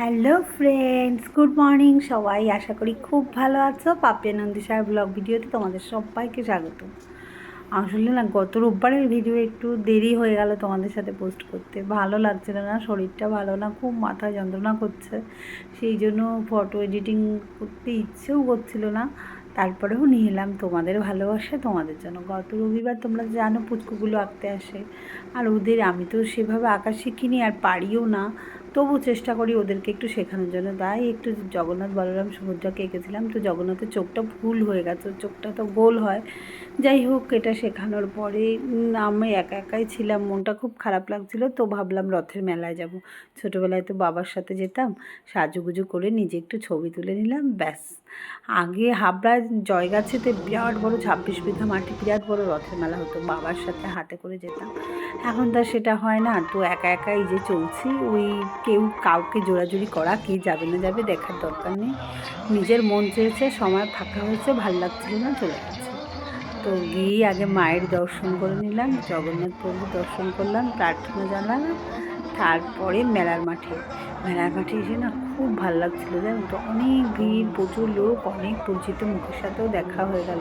Hello friends, good morning. সবাই আশা করি খুব ভালো আছো। পাপিয়া নন্দী সাহেব ব্লগ ভিডিওতে তোমাদের সবাইকে স্বাগত। আসলে না, গত রোববারের ভিডিও একটু দেরি হয়ে গেল তোমাদের সাথে পোস্ট করতে। ভালো লাগছিল না, শরীরটা ভালো না, খুব মাথা যন্ত্রণা করছে। সেই জন্য ফটো এডিটিং করতে ইচ্ছেও করছিল না। তারপরেও নিয়ে এলাম তোমাদের ভালোবাসা, তোমাদের জন্য। গত রবিবার তোমরা জানো পুচকুগুলো আঁকতে আসে। আর ওদের আমি তো সেভাবে আঁকা শিখিনি, আর পারিও না। তবু চেষ্টা করি ওদেরকে একটু শেখানোর জন্য। তাই একটু জগন্নাথ বলরাম সমুদ্রকে এঁকেছিলাম। তো জগন্নাথের চোখটা ভুল হয়ে গেছে চোখটা তো গোল হয়। যাই হোক, এটা শেখানোর পরে আমি একা একাই ছিলাম, মনটা খুব খারাপ লাগছিল। তো ভাবলাম রথের মেলায় যাব। ছোটোবেলায় তো বাবার সাথে যেতাম, সাজুগুজু করে নিজে একটু ছবি তুলে নিলাম, ব্যাস। আগে হাবড়া জয়গাছিতে বিরাট বড় ছাব্বিশ বিঘা মাটি, বিরাট বড় রথের মেলা হতো। বাবার সাথে হাতে করে যেতাম। এখন তো সেটা হয় না। তো একা একাই যে চলছি, ওই কেউ কাউকে জোরাজুরি করা, কে যাবে না যাবে দেখার দরকার নেই। নিজের মন চেয়েছে, সময় ফাঁকা হয়েছে, ভালো লাগছিল না, চলে গেছে। তো গিয়ে আগে মায়ের দর্শন করে নিলাম, জগন্নাথ প্রভু দর্শন করলাম, প্রার্থনা জানালাম তারপরে মেলার মাঠে। মেলার মাঠে এসে না খুব ভালো লাগছিল, জানো তো? অনেক ভিড়, প্রচুর লোক, অনেক পরিচিত মুখের সাথেও দেখা হয়ে গেল।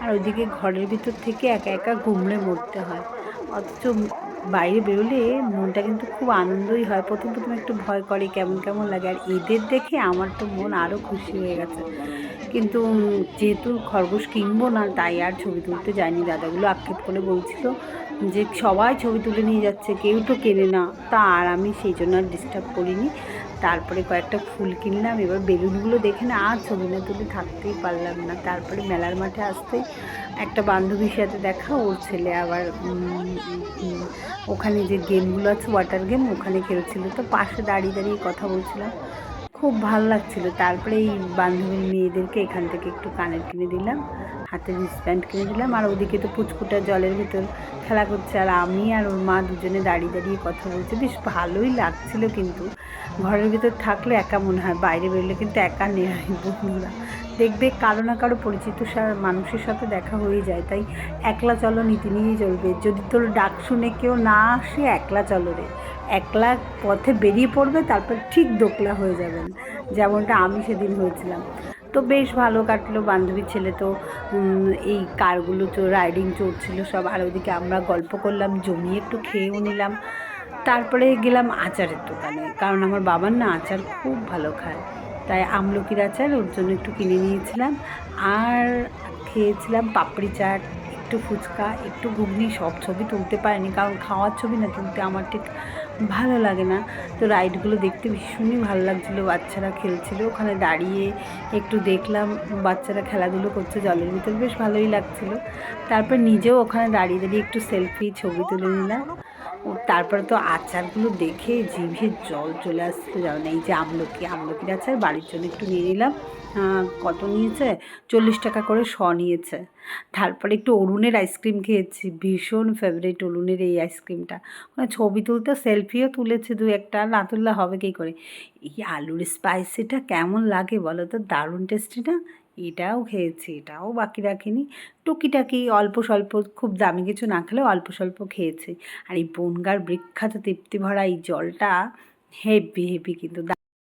আর ওইদিকে ঘরের ভিতর থেকে একা একা ঘুমড়ে মরতে হয়। অথচ বাইরে বেরোলে মনটা কিন্তু খুব আনন্দই হয়। প্রথম প্রথম একটু ভয় করে কেমন কেমন লাগে। আর এদের দেখে আমার তো মন আরও খুশি হয়ে গেছে। কিন্তু যেহেতু খরগোশ কিনবো না, তাই আর ছবি তুলতে যায়নি দাদাগুলো আক্ষেপ করে বলছিল যে, সবাই ছবি তুলে নিয়ে যাচ্ছে, কেউ তো কেনে না। তা আর আমি সেই জন্য আর ডিস্টার্ব করিনি। তারপরে কয়েকটা ফুল কিনলাম, এবার বেলুনগুলো দেখে না, আর ছবি না তুলে থাকতেই পারলাম না। তারপরে মেলার মাঠে আসতেই একটা বান্ধবীর সাথে দেখা, ওর ছেলে আবার ওখানে যে গেমগুলো আছে ওয়াটার গেম ওখানে খেলছিল। তো পাশে দাঁড়িয়ে দাঁড়িয়ে কথা বলছিলাম। খুব ভালো লাগছিল। তারপরে এই বান্ধবীর মেয়েদেরকে এখান থেকে একটু কানের কিনে দিলাম হাতে রিসব্যান্ড কিনে দিলাম, আর ওদিকে তো পুচকুটা জলের ভিতর খেলা করছে, আর আমি আর ওর মা দুজনে দাঁড়িয়ে দাঁড়িয়ে কথা বলছি। বেশ ভালোই লাগছিল কিন্তু। ঘরের ভিতর থাকলে একা মনে হয়, বাইরে বেরোলে কিন্তু একা নেই বন্ধুরা। দেখবে কারও না কারও পরিচিত মানুষের সাথে দেখা হয়ে যায়, তাই একলা চলো, নীতি নিয়েই চলবে। যদি তোর ডাক শুনে কেউ না আসে, একলা চলো রে। একলা পথে বেরিয়ে পড়বে, তারপর ঠিক দোকলা হয়ে যাবেন। যেমনটা আমি সেদিন হয়েছিলাম। তো বেশ ভালো কাটলো বান্ধবীর ছেলে তো এই কারগুলো তো রাইডিং চড়ছিল সব। আর ওদিকে আমরা গল্প করলাম জমিয়ে একটু খেয়েও নিলাম। তারপরে গেলাম আচারের দোকানে, কারণ আমার বাবার না আচার খুব ভালো খায়। তাই আমলকির আচার ওর জন্য একটু কিনে নিয়েছিলাম। আর খেয়েছিলাম পাপড়ি চাট, একটু ফুচকা, একটু ঘুগনি, সব ছবি তুলতে পারিনি, কারণ খাওয়ার ছবি না তুলতে আমার ঠিক ভালো লাগে না। তো রাইডগুলো দেখতে ভীষণই ভালো লাগছিল। বাচ্চারা খেলছিল ওখানে দাঁড়িয়ে একটু দেখলাম, বাচ্চারা খেলাধুলো করছে, জলের ভিতর বেশ ভালোই লাগছিল। তারপর নিজেও ওখানে দাঁড়িয়ে দাঁড়িয়ে একটু সেলফি ছবি তুলে নিলাম। তারপরে তো আচারগুলো দেখে জিভে জল চলে আসছিল। জানো না এই যে আমলকি, আমলকির আচার বাড়ির জন্য একটু নিয়ে নিলাম। কত নিয়েছে? চল্লিশ টাকা করে শ নিয়েছে। তারপরে একটু অরুণের আইসক্রিম খেয়েছি। ভীষণ ফেভারিট অরুণের এই আইসক্রিমটা। ওখানে ছবি তুলতে সেলফিও তুলেছে দু একটা। না তুললে হবে কী করে? এই আলুর স্পাইসিটা কেমন লাগে বলো তো? দারুণ টেস্টি না? এটাও খেয়েছি, এটাও বাকি রাখিনি। টুকিটাকি অল্প স্বল্প, খুব দামি কিছু না খেলেও অল্প স্বল্প খেয়েছি। আর এই বনগার বিখ্যাত তৃপ্তি ভরা এই জলটা হেভি হেভি কিন্তু